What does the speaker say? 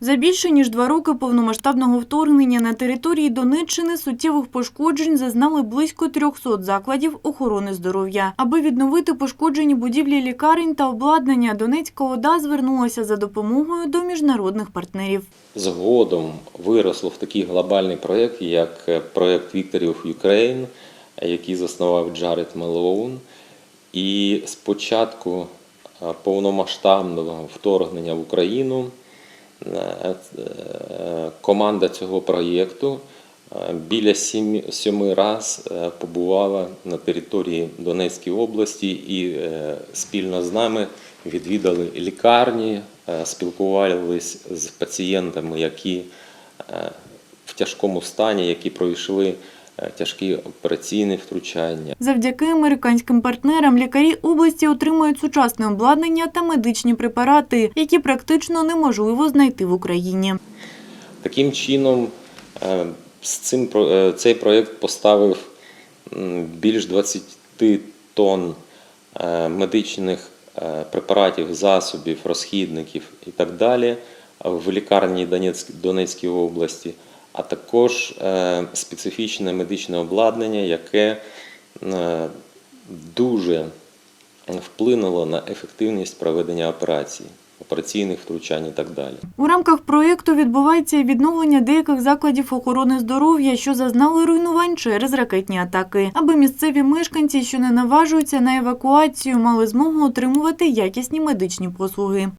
За більше ніж два роки повномасштабного вторгнення на території Донеччини суттєвих пошкоджень зазнали близько 300 закладів охорони здоров'я. Аби відновити пошкоджені будівлі лікарень та обладнання, Донецька ОДА звернулася за допомогою до міжнародних партнерів. згодом виросло в такий глобальний проєкт, як е, проєкт Ukraine, е, який заснував Джаред Мелоун. І з початку е, повномасштабного вторгнення в Україну команда цього проєкту е, біля сьоми раз е, побувала на території Донецької області і е, спільно з нами відвідали лікарні, е, спілкувалися з пацієнтами, які е, в тяжкому стані, які пройшли е, тяжкі операційні втручання. Завдяки американським партнерам лікарі області отримують сучасне обладнання та медичні препарати, які практично неможливо знайти в Україні. Таким чином, е, з цим, е, цей проєкт поставив більш 20 тонн е, медичних е, препаратів, засобів, розхідників і так далі в лікарні Донецьк- Донецької області, а також е, специфічне медичне обладнання, яке е, дуже вплинуло на ефективність проведення операцій, операційних втручань і так далі. У рамках проєкту відбувається відновлення деяких закладів охорони здоров'я, що зазнали руйнувань через ракетні атаки, аби місцеві мешканці, що не наважуються на евакуацію, мали змогу отримувати якісні медичні послуги.